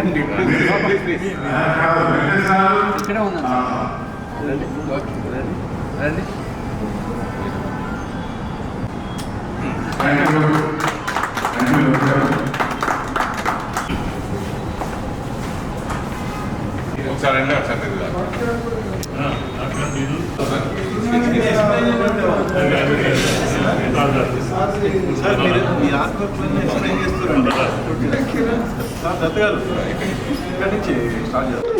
ఎందుకండి ఇక్కడే ఉందండి రండి రండి రండి ఒకసారి అండి ఒకసారి తిరుగుదాం. సార్ మీరు మీ ఆత్మహత్యని ఎక్స్ప్లెయిన్ చేస్తున్నారండి సార్ దత్త గారు ఇక్కడి నుంచి స్టార్ట్ చేద్దాం.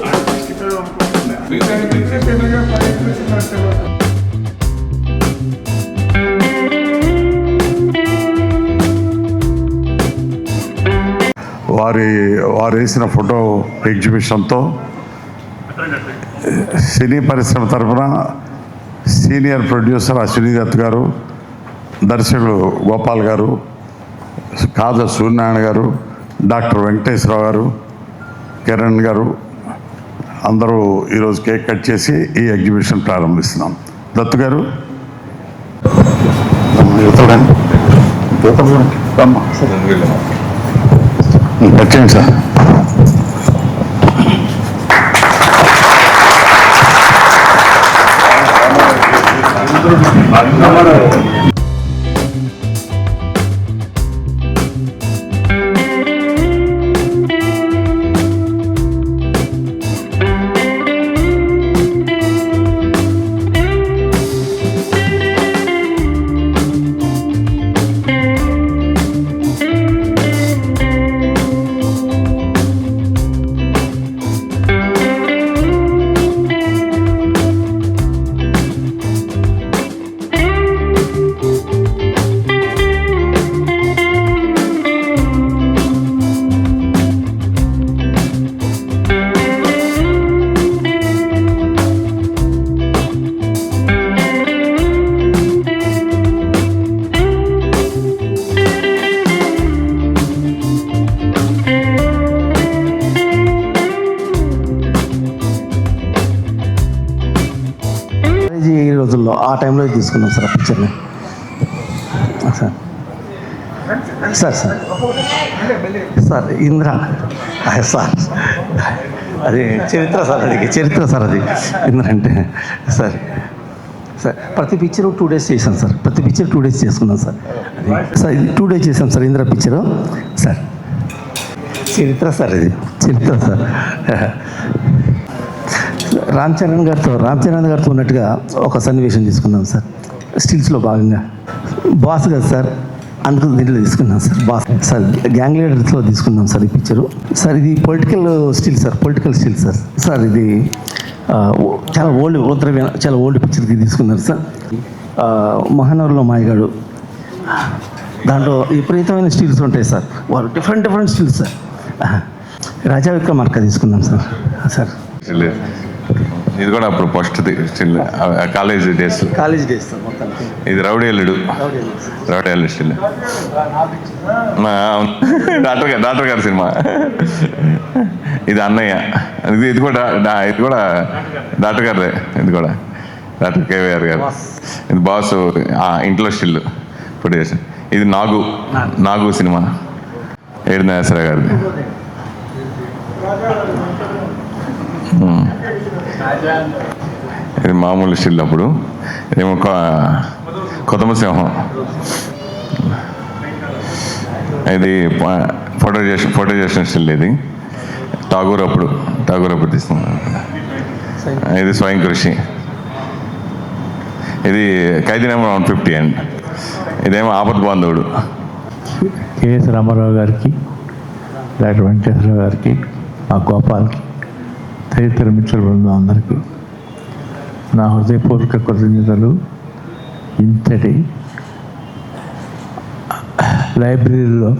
వారి వారు వేసిన ఫోటో ఎగ్జిబిషన్తో సినీ పరిశ్రమ తరఫున సీనియర్ ప్రొడ్యూసర్ అశ్విని దత్ గారు దర్శకుడు గోపాల్ గారు కాజ సూర్యనారాయణ గారు డాక్టర్ వెంకటేశ్వరరావు గారు కిరణ్ గారు అందరూ ఈరోజు కేక్ కట్ చేసి ఈ ఎగ్జిబిషన్ ప్రారంభిస్తున్నాం. దత్తు గారు? సార్. 頑張ろう。కాలేజీ రోజుల్లో ఆ టైంలో తీసుకున్నాం సార్ ఆ పిక్చర్ని sir. Sir sir. Sir Indra. Sir. అది చరిత్ర సార్ అది చరిత్ర సార్ అది. ఇంద్ర అంటే సార్. సార్ ప్రతి పిక్చర్ టూ డేస్ చేశాం సార్. ప్రతి పిక్చర్ టూ డేస్ చేసుకున్నాం సార్. అది సార్ టూ డేస్ చేశాం సార్ ఇంద్ర పిక్చరు సార్. చరిత్ర సార్ ఇది. చరిత్ర సార్. రామ్ చరణ్ గారితో రామ్ చరణ్ గారితో ఉన్నట్టుగా ఒక సన్నివేశం తీసుకున్నాం సార్. స్టిల్స్లో భాగంగా. బాస్ కదా సార్? అనుకున్న దీంట్లో తీసుకున్నాం సార్ బాస్. సార్ గ్యాంగ్ లీడర్స్లో తీసుకున్నాం సార్ ఈ పిక్చరు. సార్ ఇది political still sir political still sir. Sir ఇది చాలా ఓల్డ్ ఉత్తర చాలా ఓల్డ్ పిక్చర్కి తీసుకున్నారు సార్. మహానగర్లో మాయగాడు. దాంట్లో విపరీతమైన స్టిల్స్ ఉంటాయి సార్. వారు different different stills sir. Raja Vikramarka తీసుకున్నాం సార్. సార్. ఇది కూడా అప్పుడు first still college days college days ఇది rowdy Alludu rowdy Alludu still doctor గారు డాక్టర్ గారి సినిమా. ఇది అన్నయ్య. ఇది ఇది కూడా ఇది కూడా డాక్టర్ గారిదే ఇది కూడా. డాక్టర్ కేవీఆర్ గారు. ఇది బాస్ ఇంట్లో స్టిల్ ఇప్పుడు చేసి. ఇది నాగు. నాగు. సినిమా. ఏడు నాగేశ్వర గారిది. ఇది మామూలు స్టిల్ అప్పుడు. ఏమో కొత్తమ సింహం. ఇది ఫోటో చేసి ఫోటో చేసిన స్టిల్ ఇది. ఠాగూర్ అప్పుడు టాగూర్ అప్పుడు తీసుకున్నాను ఇది స్వయం కృషి. ఇది Khaidi number one fifty and ఇదేమో ఆపద్ బాంధవుడు. కేఎస్ రామారావు గారికి డాక్టర్ వెంకటేశ్వరరావు గారికి మా గోపాల్కి. తదితర మిత్రుల బృందం అందరికీ నా హృదయపూర్వక కృతజ్ఞతలు. ఇంతటి లైబ్రరీలో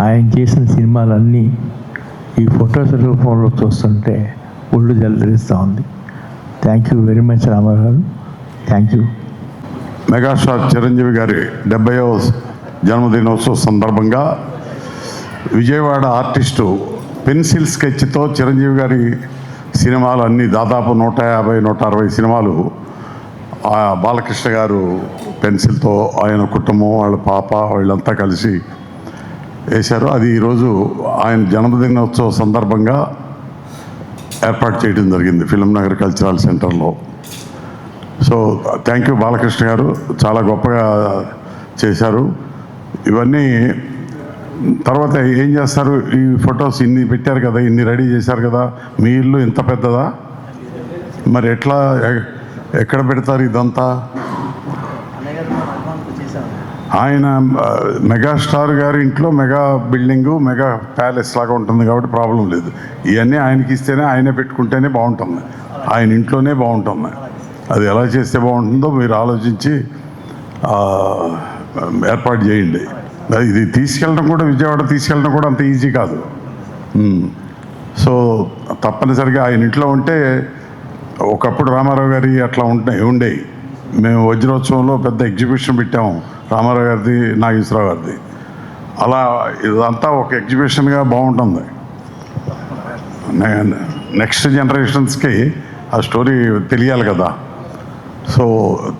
ఆయన చేసిన సినిమాలన్నీ ఈ ఫొటోస్ రూపంలో చూస్తుంటే ఒళ్ళు జలదరిస్తూ ఉంది. Thank you very much Ramarao. గారు థ్యాంక్ యూ మెగాస్టార్ చిరంజీవి గారి డెబ్బైవ జన్మదినోత్సవ సందర్భంగా విజయవాడ ఆర్టిస్టు పెన్సిల్ స్కెచ్తో చిరంజీవి గారి సినిమాలు అన్నీ దాదాపు నూట యాభై నూట అరవై సినిమాలు ఆ బాలకృష్ణ గారు పెన్సిల్తో ఆయన కుటుంబం వాళ్ళ పాప వీళ్ళంతా కలిసి వేశారు. అది ఈరోజు ఆయన జన్మదినోత్సవ సందర్భంగా ఏర్పాటు చేయడం జరిగింది ఫిలిం నగర్ కల్చరల్ సెంటర్లో. సో థ్యాంక్ యూ బాలకృష్ణ గారు. చాలా గొప్పగా చేశారు. ఇవన్నీ తర్వాత ఏం చేస్తారు? ఈ ఫొటోస్ ఇన్ని పెట్టారు కదా ఇన్ని రెడీ చేశారు కదా మీ ఇల్లు ఇంత పెద్దదా? మరి ఎట్లా ఎక్కడ పెడతారు ఇదంతా? ఆయన మెగాస్టార్ గారి ఇంట్లో మెగా బిల్డింగు మెగా ప్యాలెస్ లాగా ఉంటుంది కాబట్టి ప్రాబ్లం లేదు. ఇవన్నీ ఆయనకి ఇస్తేనే ఆయనే పెట్టుకుంటేనే బాగుంటుంది. ఆయన ఇంట్లోనే బాగుంటుంది. అది ఎలా చేస్తే బాగుంటుందో మీరు ఆలోచించి ఏర్పాటు చేయండి. ఇది తీసుకెళ్ళడం కూడా విజయవాడ తీసుకెళ్ళడం కూడా అంత ఈజీ కాదు. సో తప్పనిసరిగా ఆయన ఇంట్లో ఉంటే ఒకప్పుడు రామారావు గారి అట్లా ఉంటాయి ఉండేవి మేము వజ్రోత్సవంలో పెద్ద ఎగ్జిబిషన్ పెట్టాము రామారావు గారిది నాగేశ్వరరావు గారిది. అలా ఇదంతా ఒక ఎగ్జిబిషన్గా బాగుంటుంది. నెక్స్ట్ జనరేషన్స్కి ఆ స్టోరీ తెలియాలి కదా. So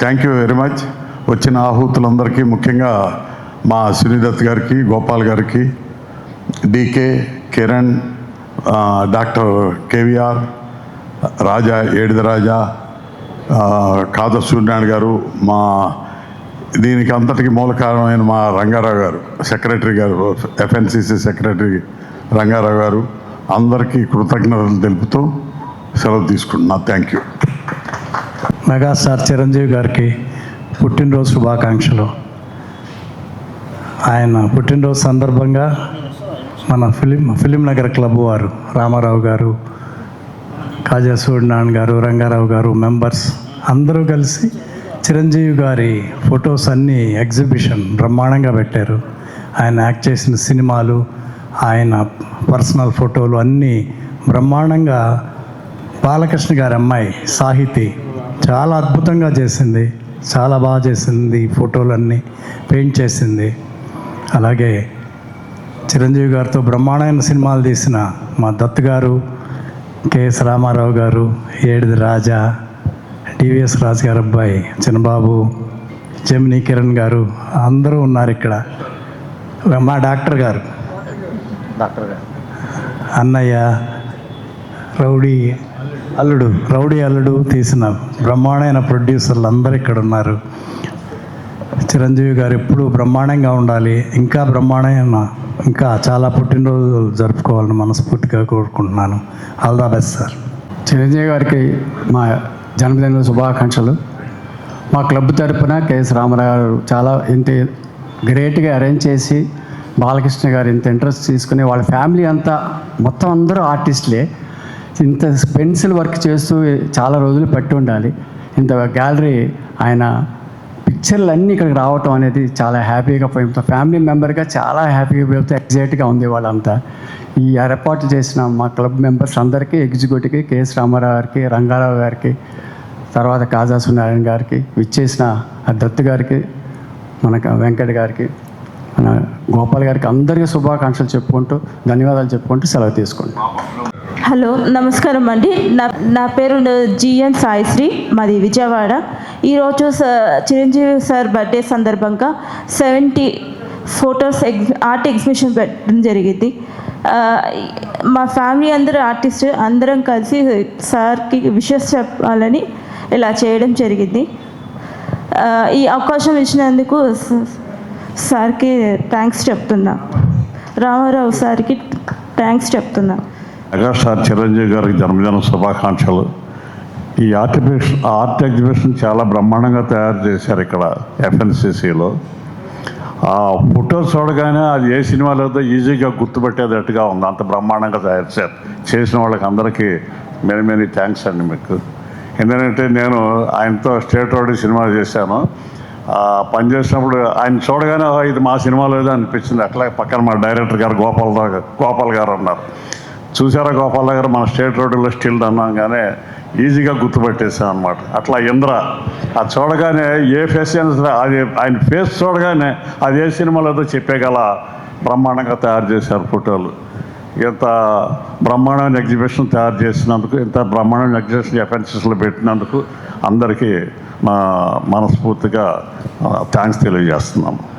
thank you very much. వచ్చిన ఆహూతులందరికీ ముఖ్యంగా మా సునీదత్ గారికి గోపాల్ గారికి decay Kiran doctor KVR Raja Edidaraja Kadar Suryanarayana గారు మా దీనికి అంతటికి మూల కారణమైన మా రంగారావు గారు సెక్రటరీ గారు ఎఫ్ఎన్సిసి సెక్రటరీ రంగారావు గారు అందరికీ కృతజ్ఞతలు తెలుపుతూ సెలవు తీసుకుంటున్నా. Thank you. మెగాస్టార్ చిరంజీవి గారికి పుట్టినరోజు శుభాకాంక్షలు. ఆయన పుట్టినరోజు సందర్భంగా మన ఫిలిం ఫిలిం నగర్ క్లబ్ వారు రామారావు గారు కాజా సూర్యనారాయణ గారు రంగారావు గారు మెంబర్స్ అందరూ కలిసి చిరంజీవి గారి ఫొటోస్ అన్నీ ఎగ్జిబిషన్ బ్రహ్మాండంగా పెట్టారు. ఆయన యాక్ట్ చేసిన సినిమాలు ఆయన పర్సనల్ ఫోటోలు అన్నీ బ్రహ్మాండంగా బాలకృష్ణ గారి అమ్మాయి సాహితి చాలా అద్భుతంగా చేసింది. చాలా బాగా చేసింది ఈ ఫోటోలన్నీ పెయింట్ చేసింది. అలాగే చిరంజీవి గారితో బ్రహ్మాండమైన సినిమాలు తీసిన మా దత్ గారు కెఎస్ రామారావు గారు ఏడిది రాజా డివిఎస్ రాజు గారు అబ్బాయి చిన్నబాబు జమినీ కిరణ్ గారు అందరూ ఉన్నారు ఇక్కడ. మా డాక్టర్ గారు. డాక్టర్ గారు. అన్నయ్య రౌడీ అల్లుడు రౌడీ అల్లుడు తీసిన బ్రహ్మాండమైన ప్రొడ్యూసర్లు అందరూ ఇక్కడ ఉన్నారు. చిరంజీవి గారు ఎప్పుడు బ్రహ్మాండంగా ఉండాలి. ఇంకా బ్రహ్మాండమైన ఇంకా చాలా పుట్టినరోజులు జరుపుకోవాలని మనస్ఫూర్తిగా కోరుకుంటున్నాను. All the best sir Chiranjeevi గారికి మా జన్మదిన శుభాకాంక్షలు. మా క్లబ్ తరపున కేఎస్ రామారావు గారు చాలా ఇంత గ్రేట్గా అరేంజ్ చేసి బాలకృష్ణ గారు ఇంత ఇంట్రెస్ట్ తీసుకుని వాళ్ళ ఫ్యామిలీ అంతా మొత్తం అందరూ ఆర్టిస్టులే ఇంత పెన్సిల్ వర్క్ చేస్తూ చాలా రోజులు పట్టి ఉండాలి. ఇంత గ్యాలరీ ఆయన పిక్చర్లు అన్నీ ఇక్కడికి రావటం అనేది చాలా హ్యాపీగా పోయింది. ఫ్యామిలీ మెంబర్గా చాలా హ్యాపీగా పోతే ఎగ్జైట్గా ఉంది వాళ్ళంతా. ఈ ఏర్పాటు చేసిన మా క్లబ్ మెంబర్స్ అందరికీ ఎగ్జిక్యూటివ్కి కేఎస్ రామారావు గారికి రంగారావు గారికి తర్వాత కాజా సునారాయణ గారికి విచ్చేసిన ఆ దత్తు గారికి మన వెంకట్ గారికి మన గోపాల్ గారికి అందరికీ శుభాకాంక్షలు చెప్పుకుంటూ ధన్యవాదాలు చెప్పుకుంటూ సెలవు తీసుకుంటాం హలో నమస్కారం అండి. నా నా పేరు జిఎన్ సాయిశ్రీ మాది విజయవాడ. ఈరోజు స- చిరంజీవి సార్ బర్త్డే సందర్భంగా seventy photos egg art exhibition పెట్టడం జరిగింది. మా ఫ్యామిలీ అందరూ ఆర్టిస్ట్ అందరం కలిసి సార్కి విషెస్ చెప్పాలని ఇలా చేయడం జరిగింది. ఈ అవకాశం ఇచ్చినందుకు సార్కి థ్యాంక్స్ చెప్తున్నా. రామారావు సార్కి థ్యాంక్స్ చెప్తున్నా. మెగాస్టార్ చిరంజీవి గారికి జన్మదిన శుభాకాంక్షలు. ఈ ఆర్ట్ ఎగ్జిబిషన్ ఆర్ట్ ఎగ్జిబిషన్ చాలా బ్రహ్మాండంగా తయారు చేశారు ఇక్కడ ఎఫ్ఎన్సిసిలో. ఆ ఫోటో చూడగానే అది ఏ సినిమాలో ఏదో ఈజీగా గుర్తుపెట్టేటట్టుగా ఉంది. అంత బ్రహ్మాండంగా తయారు చేశారు. చేసిన వాళ్ళకి అందరికీ మెనీ మెనీ థ్యాంక్స్ అండి మీకు. ఎందుకంటే నేను ఆయనతో స్టేట్ రోడ్ సినిమా చేశాను. పని చేసినప్పుడు ఆయన చూడగానే ఇది మా సినిమాలో ఏదో అనిపించింది. అట్లా పక్కన మా డైరెక్టర్ గారు గోపాల్ గోపాల్ గారు ఉన్నారు చూసారా గోపాల గారు మన స్టేట్ రోడ్డులో స్టీల్ అన్నాగానే ఈజీగా గుర్తుపెట్టేసాం అనమాట అట్లా ఇంద్ర అది చూడగానే ఏ ఫేస్ అయినా సరే అది ఆయన ఫేస్ చూడగానే అది ఏ సినిమాలో ఏదో చెప్పేగల బ్రహ్మాండంగా తయారు చేశారు ఫోటోలు. ఇంత బ్రహ్మాండమైన ఎగ్జిబిషన్ తయారు చేసినందుకు ఇంత బ్రహ్మాండమైన ఎగ్జిబిషన్ ఎఫెన్సెస్లో పెట్టినందుకు అందరికీ మా మనస్ఫూర్తిగా థ్యాంక్స్ తెలియజేస్తున్నాము